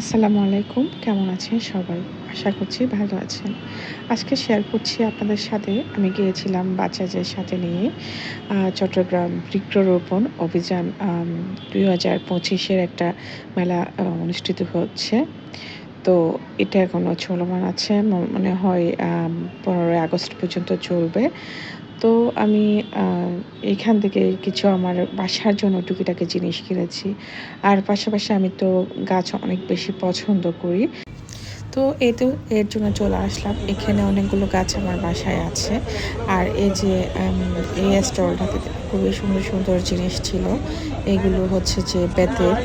আসসালামু আলাইকুম, কেমন আছেন সবাই? আশা করছি ভালো আছেন। আজকে শেয়ার করছি আপনাদের সাথে। আমি গিয়েছিলাম বাচ্চাদের সাথে নিয়ে চট্টগ্রাম বৃক্ষরোপণ অভিযান দুই হাজার পঁচিশের একটা মেলা অনুষ্ঠিত হচ্ছে। তো এটা এখনও চলমান আছে। মনে হয় পনেরোই আগস্ট পর্যন্ত চলবে। তো আমি এখান থেকে কিছু আমার বাসার জন্য টুকিটাকি জিনিস কিনেছি। আর পাশাপাশি আমি তো গাছ অনেক বেশি পছন্দ করি। তো এই তো, এর জন্য চলে আসলাম। এখানে অনেকগুলো গাছ আমার বাসায় আছে। আর এই যে এই স্টলটাতে খুবই সুন্দর সুন্দর জিনিস ছিল। এগুলো হচ্ছে যে বেতের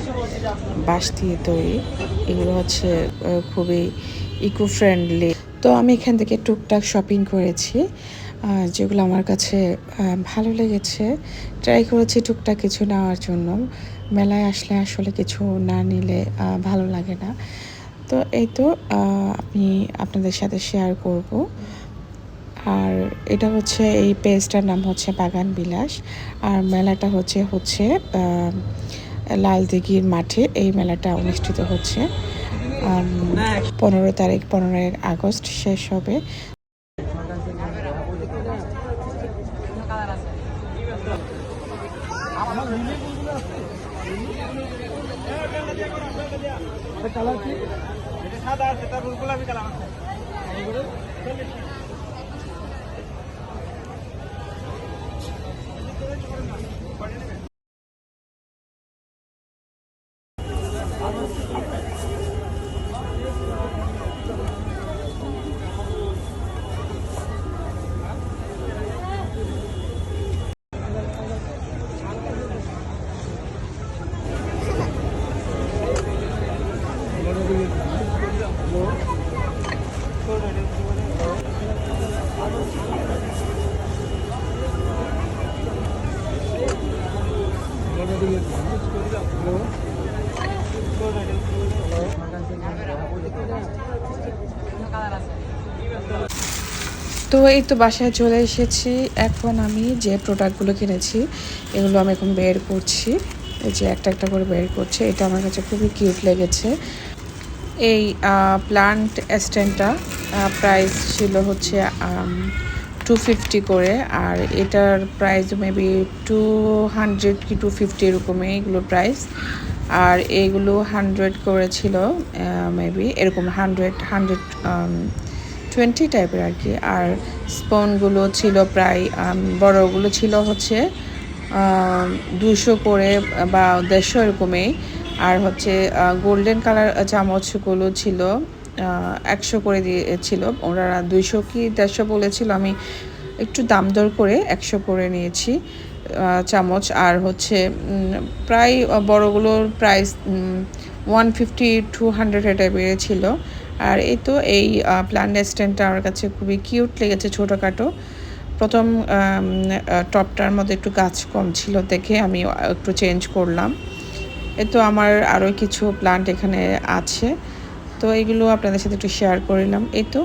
বাঁশ দিয়ে তৈরি। এগুলো হচ্ছে খুবই ইকো ফ্রেন্ডলি তো আমি এখান থেকে টুকটাক শপিং করেছি যেগুলো আমার কাছে ভালো লেগেছে ট্রাই করেছি টুকটাক কিছু নেওয়ার জন্য। মেলায় আসলে আসলে কিছু না নিলে ভালো লাগে না। তো এই তো আমি আপনাদের সাথে শেয়ার করব। আর এটা হচ্ছে এই পেজটার নাম হচ্ছে বাগান বিলাস। আর মেলাটা হচ্ছে হচ্ছে আহ, লালদিঘির মাঠে এই মেলাটা অনুষ্ঠিত হচ্ছে। পনেরো তারিখ পনেরোই আগস্ট শেষ হবে। সাদা আছে তার গোলাপি কালার আছে। তো এই তো বাসায় চলে এসেছি। এখন আমি যে প্রোডাক্টগুলো কিনেছি, এগুলো আমি এখন বের করছি। যে একটা একটা করে বের করছে। এটা আমার কাছে খুবই কিউট লেগেছে। এই প্লান্ট স্ট্যান্ডটা প্রাইস ছিল হচ্ছে টু ফিফটি করে, আর এটার প্রাইস মেবি টু হান্ড্রেড কি টু ফিফটি এরকমই এগুলো প্রাইস আর এইগুলো হান্ড্রেড করেছিল মেবি এরকম হান্ড্রেড হান্ড্রেড টোয়েন্টি টাইপের আর কি আর স্পনগুলো ছিল প্রায় বড়গুলো ছিল হচ্ছে দুশো করে বা দেড়শো এরকমই আর হচ্ছে গোল্ডেন কালার চামচগুলো ছিল একশো করে দিয়েছিল ওনারা দুইশো কি দেড়শো বলেছিল, আমি একটু দাম দর করে একশো করে নিয়েছি চামচ। আর হচ্ছে প্রায় বড়গুলোর price one fifty two hundred এটা বেড়েছিল আর এই তো এই প্ল্যান্ট স্ট্যান্ডটা আমার কাছে খুবই কিউট লেগেছে ছোটোখাটো। প্রথম টপটার মধ্যে একটু গাছ কম ছিল দেখে আমি একটু চেঞ্জ করলাম। এই তো আমার আরও কিছু প্লান্ট এখানে আছে। তো এগুলো আপনাদের সাথে একটু শেয়ার করলাম এই তো।